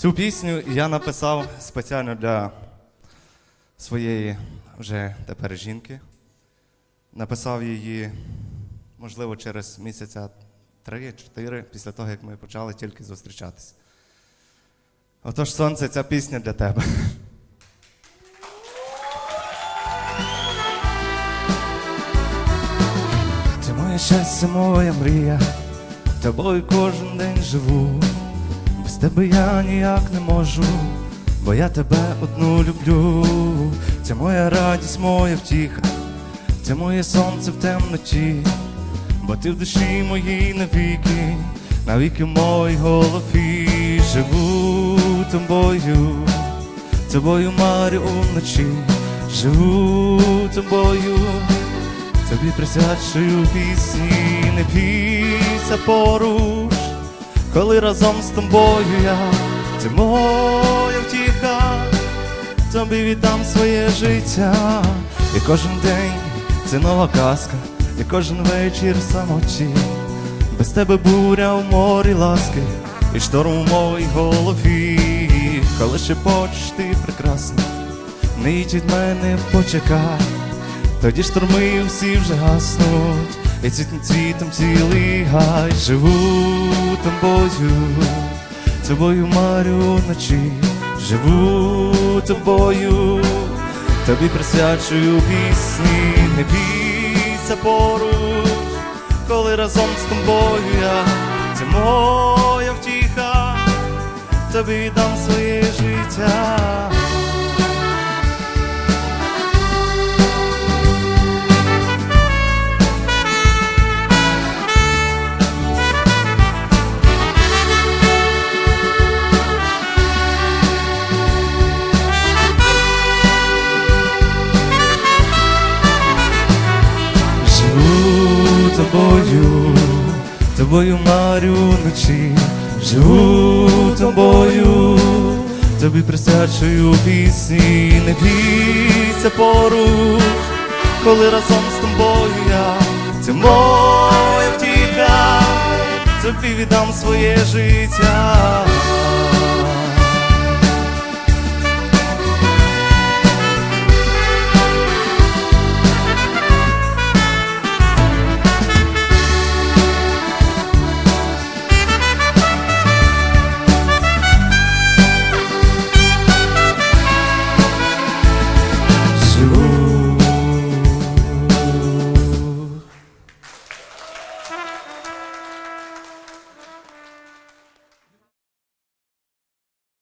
Цю пісню я написав спеціально для своєї вже тепер жінки. Написав її, можливо, через місяця три-чотири після того, як ми почали тільки зустрічатись. Отож, сонце, ця пісня для тебе. Ти моє щастя, моя мрія, тобою кожен день живу. Без тебе я ніяк не можу, бо я тебе одну люблю. Це моя радість, моя втіха, це моє сонце в темноті, бо ти в душі моїй навіки, навіки в моїй голові живу тобою, тобою марю уночі, живу тобою. Тобі присвячую пісні, не бійся поруч, коли разом з тобою я, це моя втіха, тобі віддам своє життя, і кожен день це нова казка, і кожен вечір самоті, без тебе буря в морі ласки, і шторм у моїй голові, коли шепочеш ти прекрасна, не від мене почекай. Тоді шторми всі вже гаснуть, і цвітним цвітом цілий гай живу тобою, тобою марю вночі, живу тобою, тобі присвячую пісні, не бійся поруч, коли разом з тобою я, це моя втіха, тобі віддам своє тобою марю вночі, живу тобою, тобі присячую пісні, не бійся поруч, коли разом з тобою я, це моя втіка, тобі віддам своє життя.